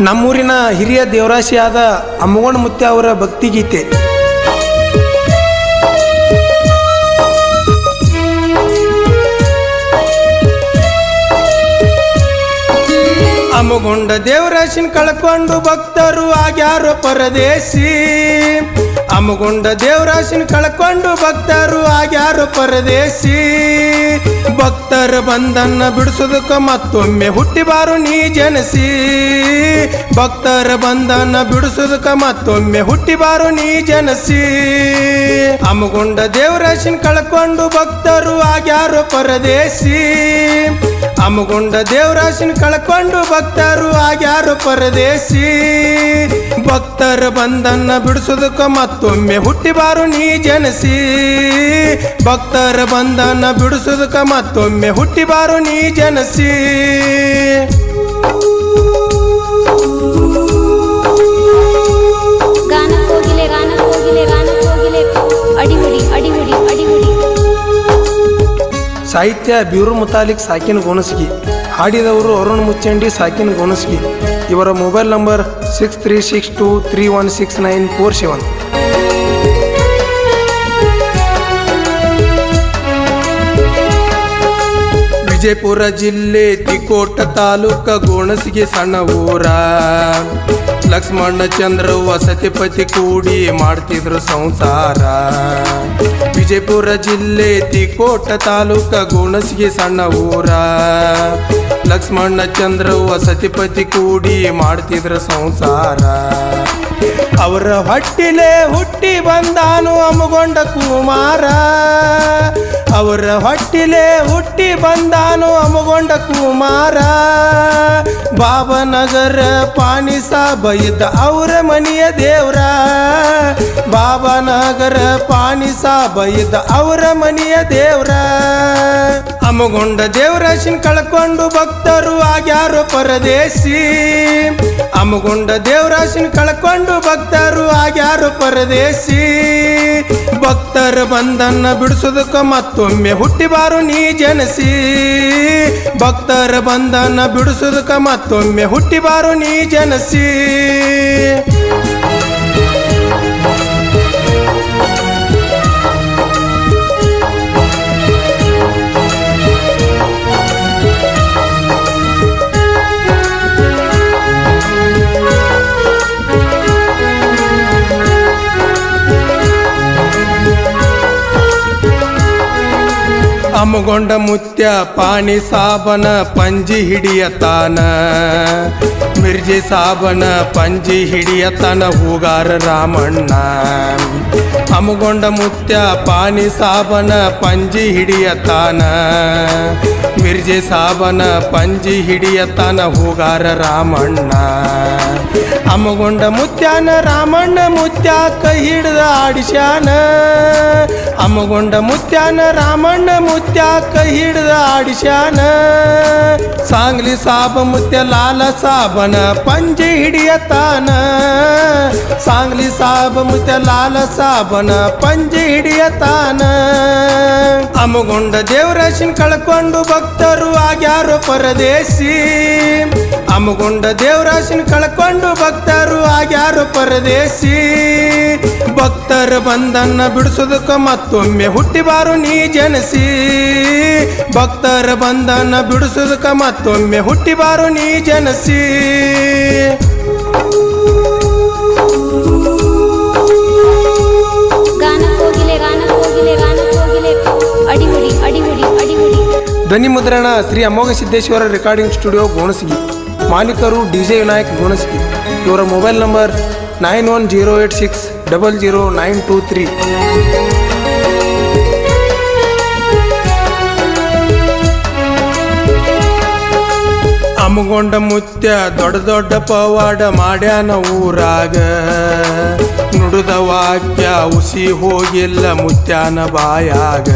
ನಮ್ಮೂರಿನ ಹಿರಿಯ ದೇವರಾಶಿಯಾದ ಅಮ್ಮಗೋಣ ಮುತ್ಯ ಅವರ ಭಕ್ತಿಗೀತೆ ಅಮ್ಮಗೊಂಡ ದೇವರಾಶಿನ ಕಳ್ಕೊಂಡು ಭಕ್ತರು ಆಗ್ಯಾರೋ ಪರದೇಶಿ. ಅಮ್ಮಗೊಂಡ ದೇವರಾಶಿನ ಕಳ್ಕೊಂಡು ಭಕ್ತರು ಆಗ್ಯಾರು ಪರದೇಶಿ. ಭಕ್ತರ ಬಂದನ್ನ ಬಿಡಿಸೋದಕ್ಕ ಮತ್ತೊಮ್ಮೆ ಹುಟ್ಟಿಬಾರು ನೀ ಜನಸಿ. ಭಕ್ತರ ಬಂದನ್ನ ಬಿಡಿಸೋದಕ್ಕ ಮತ್ತೊಮ್ಮೆ ಹುಟ್ಟಿಬಾರು ನೀ ಜನಸಿ. ಅಮ್ಮಗೊಂಡ ದೇವರಾಶಿನ ಕಳ್ಕೊಂಡು ಭಕ್ತರು ಆಗ್ಯಾರು ಪರದೇಶಿ. ಅಮ್ಮಗೊಂಡ ದೇವರಾಶಿನ ಕಳ್ಕೊಂಡು ಭಕ್ತರು ಆಗ್ಯಾರು ಪರದೇಶಿ. ಭಕ್ತರ ಬಂದನ್ನ ಬಿಡಿಸೋದಕ್ಕ ಮತ್ತೊಮ್ಮೆ ಹುಟ್ಟಿಬಾರು ನೀ ಜನಸಿ. ಭಕ್ತರ ಬಂಧನ ಬಿಡಿಸುದಕ ಮತ್ತೊಮ್ಮೆ ಹುಟ್ಟಿಬಾರು ನೀ ಜನಸಿ. ಸಾಹಿತ್ಯ ಬ್ಯೂರು ಮುತಾಲಿಕ್ ಸಾಕಿನ ಗೋಣಸ್ಗಿ ಹಾಡಿದವರು ಅರುಣ್ ಮುಚ್ಚಂಡಿ ಸಾಕಿನ ಗೋಣಸ್ಗಿ ಇವರ mobile number six three six two three one six nine four seven Vijayapura ಜಿಲ್ಲೆ ತಿಕೋಟ ತಾಲೂಕ ಗೋಣಸಿಗೆ ಸಣ್ಣ ಊರ. ಲಕ್ಷ್ಮಣ ಚಂದ್ರ ವಸತಿಪತಿ ಕೂಡಿ ಮಾಡ್ತಿದ್ರು ಸಂಸಾರ. ವಿಜಯಪುರ ಜಿಲ್ಲೆ ತಿಕೋಟ ತಾಲೂಕ ಗೋಣಸಿಗೆ ಸಣ್ಣ ಊರ. ಲಕ್ಷ್ಮಣ ಚಂದ್ರ ವಸತಿಪತಿ ಕೂಡಿ ಮಾಡ್ತಿದ್ರು ಸಂಸಾರ. ಅವರ ಹೊಟ್ಟಿಲೆ ಹುಟ್ಟಿ ಬಂದಾನು ಅಮ್ಮಗೊಂಡ ಕುಮಾರ. ಅವರ ಹೊಟ್ಟಿಲೆ ಹುಟ್ಟಿ ಬಂದಾನು ಅಮಗೊಂಡ ಕುಮಾರ. ಬಾಬನಗರ ಪಾನಿಸ ಬೈದ ಅವರ ಮನೆಯ ದೇವ್ರ. ಬಾಬನಗರ ಪಾನಿಸ ಬೈದ ಅವರ ಮನೆಯ ದೇವ್ರ. ಅಮ್ಮಗೊಂಡ ದೇವರಾಶಿನ ಕಳ್ಕೊಂಡು ಭಕ್ತರು ಆಗ್ಯಾರು ಪರದೇಶಿ. ಅಮಗೊಂಡ ದೇವರಾಶಿನ ಕಳ್ಕೊಂಡು ಭಕ್ತರು ಆಗ್ಯಾರು ಪರದೇಶಿ. ಭಕ್ತರ ಬಂದನ್ನ ಬಿಡಿಸೋದಕ್ಕ ಮತ್ತೊಮ್ಮೆ ಹುಟ್ಟಿಬಾರು ನೀ ಜನಸಿ. ಭಕ್ತರ ಬಂದನ್ನ ಬಿಡಿಸೋದಕ್ಕ ಮತ್ತೊಮ್ಮೆ ಹುಟ್ಟಿಬಾರು ನೀ ಜನಸಿ. ಅಮ್ಮಗೊಂಡ ಮುತ್ಯ ಪಾಣಿ ಸಾಬನ ಪಂಜಿ ಹಿಡಿಯತಾನ ಮಿರ್ಜಿ ಸಾಬನ ಪಂಜಿ ಹಿಡಿಯತಾನ ಹೂಗಾರ ರಾಮಣ್ಣ. ಅಮ್ಮಗೊಂಡ ಮುತ್ಯ ಪಾಣಿ ಸಾಬನ ಪಂಜಿ ಹಿಡಿಯತಾನ ಮಿರ್ಜಿ ಸಾಬನ ಪಂಜಿ ಹಿಡಿಯತಾನ ಹೂಗಾರ ರಾಮಣ್ಣ. ಅಮ್ಮಗೊಂಡ ಮುತ್ಯಾನ, ರಾಮಣ್ಣ ಮುತ್ಯ ಕೈ ಹಿಡ್ದ ಆಡಿಸ್ಯಾನ. ಅಮ್ಮಗೊಂಡ ಮುತ್ಯಾನ, ರಾಮಣ್ಣ ಮುತ್ಯ ಕೈ ಹಿಡ್ದ ಆಡಿಸ್ಯಾನ. ಸಾಂಗ್ಲಿ ಸಾಬ ಮುತ್ಯ, ಲಾಲ ಸಾಬನ ಪಂಜೆ ಹಿಡಿಯತಾನ? ಸಾಂಗ್ಲಿ ಸಾಬ ಮುತ ಲಾಲ ಸಾಬನ ಪಂಜೆ ಹಿಡಿಯತಾನ? ಅಮಗೊಂಡ ದೇವರಾಶಿನ ಕಳ್ಕೊಂಡು ಭಕ್ತರು ಆಗ್ಯಾರೋ ಪರದೇಶಿ. ಅಮಗೊಂಡ ದೇವರಾಶಿನ ಕಳ್ಕೊಂಡು ಭಕ್ತರು ಆಗ್ಯಾರೋ ಪರದೇಶಿ. ಭಕ್ತರ ಬಂದನ್ನ ಬಿಡಿಸೋದಕ್ಕ ಮತ್ತೊಮ್ಮೆ ಹುಟ್ಟಿಬಾರು ನೀ ಜನಸಿ. ಭಕ್ತರ ಬಂದನ್ನ ಬಿಡಿಸೋದಕ್ಕ ಮತ್ತೊಮ್ಮೆ ಹುಟ್ಟಿಬಾರು ನೀ ಜನಸಿ. ಧ್ವನಿ ಮುದ್ರಣ ಶ್ರೀ ಅಮೋಘ ಸಿದ್ದೇಶ್ವರ ರೆಕಾರ್ಡಿಂಗ್ ಸ್ಟುಡಿಯೋ ಗೋಣಸಿಗಿ. ಮಾಲೀಕರು ಡಿ ಜೆ ವಿನಾಯಕ್ ಗೋಣಸಿಗಿ. ಇವರ mobile number nine one zero eight six double zero nine two three. ಅಮ್ಮಗೊಂಡ ಮುತ್ಯ ದೊಡ್ಡ ದೊಡ್ಡ ಪವಾಡ ಮಾಡ್ಯಾನ ಊರಾಗ. ನುಡಿದ ವಾಕ್ಯ ಉಸಿ ಹೋಗಿಲ್ಲ ಮುತ್ಯಾನ ಬಾಯಾಗ.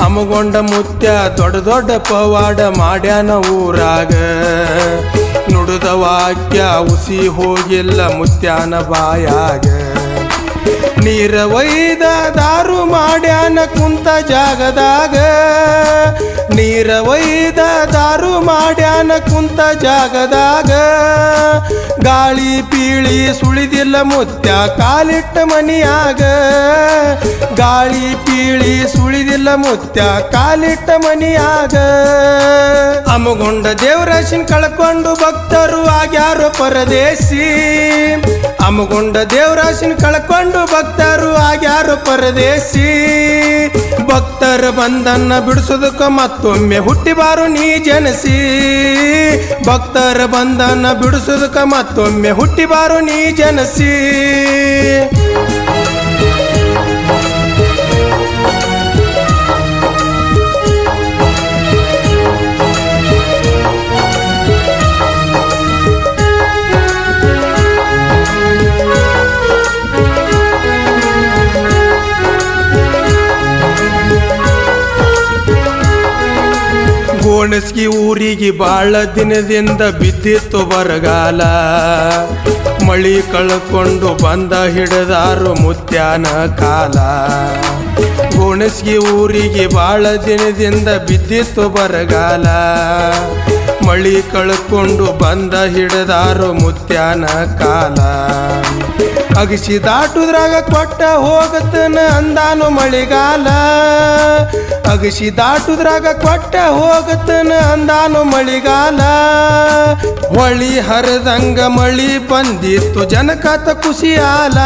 ಅಮ್ಮಗೊಂಡ ಮುತ್ಯ ದೊಡ್ಡ ದೊಡ್ಡ ಪವಾಡ ಮಾಡ್ಯಾನ ಊರಾಗ. ನುಡಿದ ವಾಕ್ಯ ಉಸಿ ಹೋಗಿಲ್ಲ ಮುತ್ಯಾನ ಬಾಯಾಗ. ನೀರ ವೈದ ದಾರು ಮಾಡ್ಯಾನ ಕುಂತ ಜಾಗದಾಗ. ನೀರ ವೈದ ದಾರು ಮಾಡ್ಯಾನ ಕುಂತ ಜಾಗದಾಗ. ಗಾಳಿ ಪೀಳಿ ಸುಳಿದಿಲ್ಲ ಮುತ್ಯ ಕಾಲಿಟ್ಟ ಮನಿಯಾಗ. ಗಾಳಿ ಪೀಳಿ ಸುಳಿದಿಲ್ಲ ಮುತ್ಯ ಕಾಲಿಟ್ಟ ಮನಿಯಾಗ. ಅಮಗೊಂಡ ದೇವರಾಶಿನ ಕಳ್ಕೊಂಡು ಭಕ್ತರು ಆಗ್ಯಾರು ಪರದೇಶಿ. ಅಮಗೊಂಡ ದೇವರಾಶಿನ ಕಳ್ಕೊಂಡು ಭಕ್ತರು ಆಗ್ಯಾರು ಪರದೇಶಿ. ಭಕ್ತರ ಬಂದನ್ನ ಬಿಡಿಸೋದಕ್ಕ ಮತ್ತೊಮ್ಮೆ ಹುಟ್ಟಿಬಾರು ನೀ ಜನಸಿ. ಭಕ್ತರ ಬಂದನ್ನ ಬಿಡಿಸೋದಕ್ಕ ಮತ್ತೊಮ್ಮೆ ಹುಟ್ಟಿಬಾರು ನೀ ಜನಸಿ. ಗೋಣಸ್ಗಿ ಊರಿಗೆ ಬಾಳ ದಿನದಿಂದ ಬಿದ್ದಿತ್ತು ಬರಗಾಲ. ಮಳಿ ಕಳ್ಕೊಂಡು ಬಂದ ಹಿಡದಾರು ಮುತ್ಯಾನ ಕಾಲ. ಗೋಣಸ್ಗಿ ಊರಿಗೆ ಬಾಳ ದಿನದಿಂದ ಬಿದ್ದಿತ್ತು ಬರಗಾಲ. ಮಳಿ ಕಳ್ಕೊಂಡು ಬಂದ ಹಿಡದಾರು ಮುತ್ಯಾನ ಕಾಲ. ಅಗಸಿ ದಾಟುದ್ರಾಗ ಕೊಟ್ಟ ಹೋಗತನ ಅಂದಾನು ಮಳಿಗಾಲ. ಅಗಸಿ ದಾಟುದ್ರಾಗ ಕೊಟ್ಟ ಹೋಗತನ ಅಂದಾನು ಮಳಿಗಾಲ. ಹೊಳಿ ಹರದಂಗ ಮಳಿ ಬಂದಿತ್ತು ಜನಕತ ಕುಸಿಯಾಲ.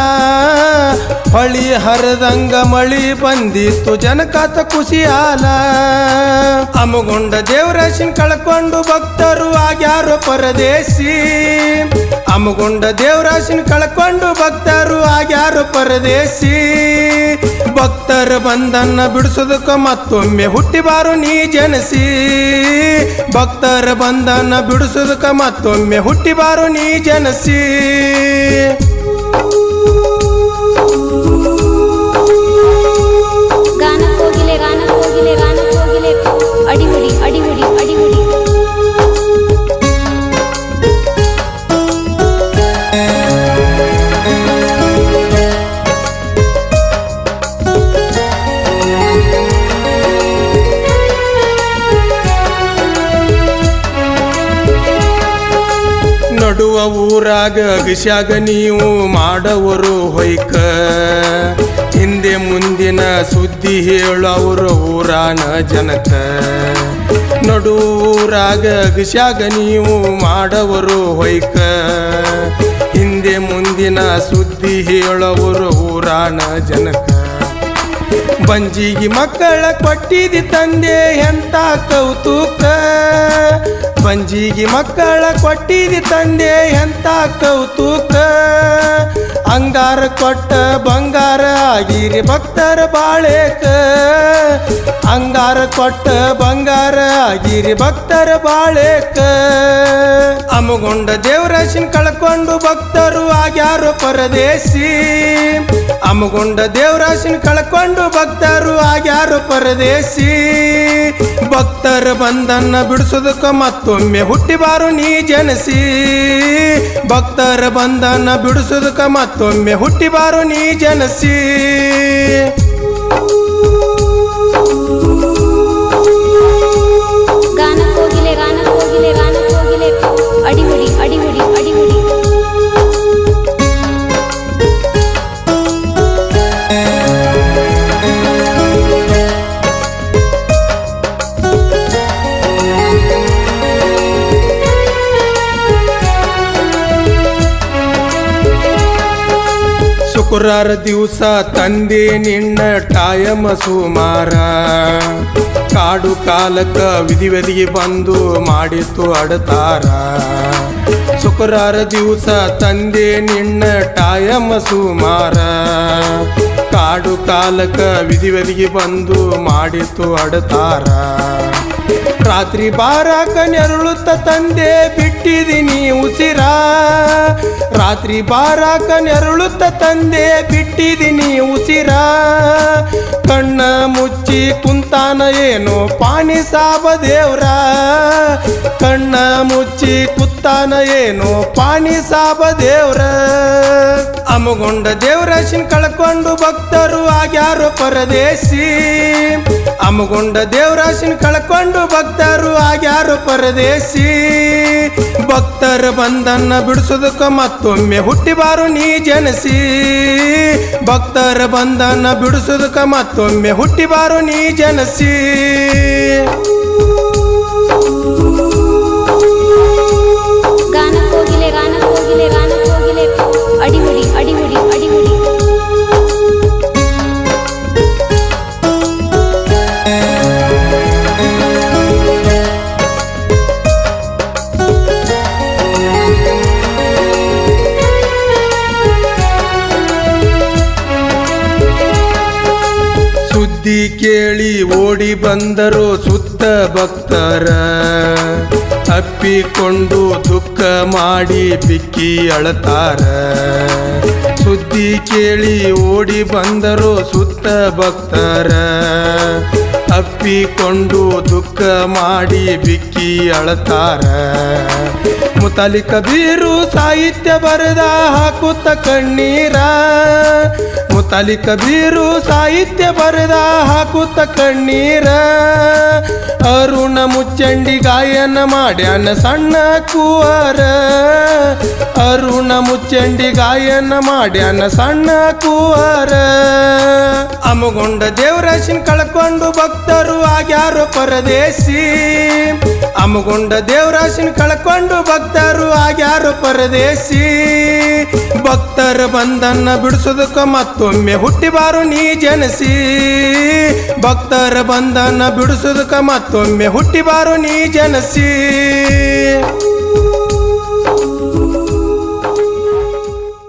ಹೊಳಿ ಹರಿದಂಗ ಮಳಿ ಬಂದಿತ್ತು ಜನಕತ ಕುಸಿಯಾಲ. ಅಮಗೊಂಡ ದೇವರಾಶಿನ ಕಳ್ಕೊಂಡು ಭಕ್ತರು ಆಗ್ಯಾರು ಪರದೇಶಿ. ಅಮಗೊಂಡ ದೇವರಾಶಿನ ಕಳ್ಕೊಂಡು ಭಕ್ತರು ಆಗ್ಯಾರು ಪರದೇಶಿ. ಭಕ್ತರ ಬಂದನ್ನ ಬಿಡಿಸೋದಕ್ಕ ಮತ್ತೊಮ್ಮೆ ಹುಟ್ಟಿಬಾರು ನೀ ಜನಸಿ. ಭಕ್ತರ ಬಂದನ್ನ ಬಿಡಿಸೋದಕ್ಕ ಮತ್ತೊಮ್ಮೆ ಹುಟ್ಟಿಬಾರು ನೀ ಜನಸಿ. ಗಾನ ಗಾನಕ್ಕೋಗಿಲೆ ಗಾನ ಕೋಗಿಲೆ ನಡುವ ಊರಾಗ ಅಗಸ್ಯಾಗ ನೀವು ಮಾಡವರು ಹೊಯ್ಕ. ಹಿಂದೆ ಮುಂದಿನ ಸುದ್ದಿ ಹೇಳವರು ಊರಾನ ಜನಕ. ನಡು ಊರಾಗ ಅಗಸ್ಯಾಗ ನೀವು ಮಾಡವರು ಹೊಯ್ಕ. ಹಿಂದೆ ಮುಂದಿನ ಸುದ್ದಿ ಹೇಳವರು ಊರಾನ ಜನಕ. ಬಂಜಿಗಿ ಮಕ್ಕಳ ಕೊಟ್ಟಿದಿ ತಂದೆ ಎಂತ ಕೌತುಕ. ಬಂಜಿಗೆ ಮಕ್ಕಳ ಕೊಟ್ಟಿದಿ ತಂದೆ ಎಂತ ಕೌತುಕ? ಅಂಗಾರ ಕೊಟ್ಟ ಬಂಗಾರ ಆಗಿರಿ ಭಕ್ತರ ಬಾಳೆಕ. ಅಂಗಾರ ಕೊಟ್ಟ ಬಂಗಾರ ಆಗಿರಿ ಭಕ್ತರ ಬಾಳೆಕ. ಅಮಗೊಂಡ ದೇವರಾಶಿನ ಕಳ್ಕೊಂಡು ಭಕ್ತರು ಆಗ್ಯಾರು ಪರದೇಶಿ. ಅಮಗೊಂಡ ದೇವರಾಶಿನ ಕಳ್ಕೊಂಡು ಭಕ್ತರು ಆಗ್ಯಾರು ಪರದೇಶಿ. ಭಕ್ತರ ಬಂದನ್ನ ಬಿಡಿಸೋದಕ್ಕ ಮತ್ತೊಮ್ಮೆ ಹುಟ್ಟಿಬಾರು ನೀ ಜನಸಿ ಭಕ್ತರ ಬಂಧನ ಬಿಡಿಸೋದಕ್ಕ ಮತ್ತೊಮ್ಮೆ ಹುಟ್ಟಿಬಾರು ನೀ ಜನಸಿ. ಶುಕ್ರವಾರ ದಿವಸ ತಂದೆ ನಿನ್ನ ಟಾಯಮ ಸುಮಾರ ಕಾಡು ಕಾಲಕ್ಕ ವಿಧಿವಧಿಗೆ ಬಂದು ಮಾಡಿತ್ತು ಅಡತಾರ. ಶುಕ್ರಾರ ದಿವಸ ತಂದೆ ನಿನ್ನ ಟಾಯಮ ಸುಮಾರ ಕಾಡು ಕಾಲಕ್ಕ ವಿಧಿವಧಿಗೆ ಬಂದು ಮಾಡಿತ್ತು ಅಡತಾರ. ರಾತ್ರಿ ಬಾರಾಕ ನೆರಳುತ್ತ ತಂದೆ ಬಿಟ್ಟಿದ್ದೀನಿ ಉಸಿರ ರಾತ್ರಿ ಬಾರಾಕ ನೆರಳುತ್ತ ತಂದೆ ಬಿಟ್ಟಿದ್ದೀನಿ ಉಸಿರ ಕಣ್ಣ ಮುಚ್ಚಿ ಕುಂತಾನ ಏನು ಪಾನಿ ಸಾಬ ದೇವ್ರ. ಕಣ್ಣ ಮುಚ್ಚಿ ಕುತ್ತಾನ ಏನು? ಪಾಣಿ ಸಾಬ ದೇವ್ರ. ಅಮಗೊಂಡ ದೇವರಶಿನ ಕಳ್ಕೊಂಡು ಭಕ್ತರು ಆಗ್ಯಾರು ಪರದೇಶಿ. ಅಮಗೊಂಡ ದೇವರಾಶಿನ ಕಳ್ಕೊಂಡು ಭಕ್ತರು ಆಗ್ಯಾರು ಪರದೇಶಿ. ಭಕ್ತರ ಬಂದನ್ನ ಬಿಡಿಸೋದಕ್ಕ ಮತ್ತೊಮ್ಮೆ ಹುಟ್ಟಿಬಾರು ನೀ ಜನಸಿ. ಭಕ್ತರ ಬಂದನ್ನ ಬಿಡಿಸೋದಕ್ಕ ಮತ್ತೊಮ್ಮೆ ಹುಟ್ಟಿಬಾರು ನೀ ಜನಸಿ. ಬಂದರು ಸುತ್ತ ಭಕ್ತರ. ಅಪ್ಪಿಕೊಂಡು ದುಃಖ ಮಾಡಿ ಬಿಕ್ಕಿ ಅಳತಾರ. ಸುದ್ದಿ ಕೇಳಿ ಓಡಿ ಬಂದರು ಸುತ್ತ ಭಕ್ತರ. ಅಪ್ಪಿಕೊಂಡು ದುಃಖ ಮಾಡಿ ಬಿಕ್ಕಿ ಅಳತಾರ. ಮುತಾಲಿ ಕಬೀರು ಸಾಹಿತ್ಯ ಬರೆದ ಹಾಕುತ್ತ ಕಣ್ಣೀರ. ಮುತಾಲಿ ಕಬೀರು ಸಾಹಿತ್ಯ ಬರೆದ ಹಾಕುತ್ತ ಕಣ್ಣೀರ. ಅರುಣ ಮುಚ್ಚಂಡಿ ಗಾಯನ ಮಾಡ್ಯಾನ ಸಣ್ಣ ಕುವರ. ಅರುಣ ಮುಚ್ಚಂಡಿ ಗಾಯನ ಮಾಡ್ಯಾನ ಸಣ್ಣ ಕುವರ. ಅಮಗೊಂಡ ದೇವರಾಶಿನ ಕಳ್ಕೊಂಡು ಭಕ್ತರು ಆಗ್ಯಾರು ಪರದೇಶಿ. ಅಮಗೊಂಡ ದೇವರಾಶಿನ ಕಳ್ಕೊಂಡು ಭಕ್ತರು ಆಗ್ಯಾರು ಪರದೇಶಿ. ಭಕ್ತರ ಬಂದನ್ನ ಬಿಡಿಸೋದಕ್ಕ ಮತ್ತೊಮ್ಮೆ ಹುಟ್ಟಿಬಾರು ನೀ ಜನಸಿ. ಭಕ್ತರ ಬಂದನ್ನ ಬಿಡಿಸೋದಕ್ಕ ಮತ್ತೊಮ್ಮೆ ಹುಟ್ಟಿಬಾರು ನೀ ಜನಸಿ.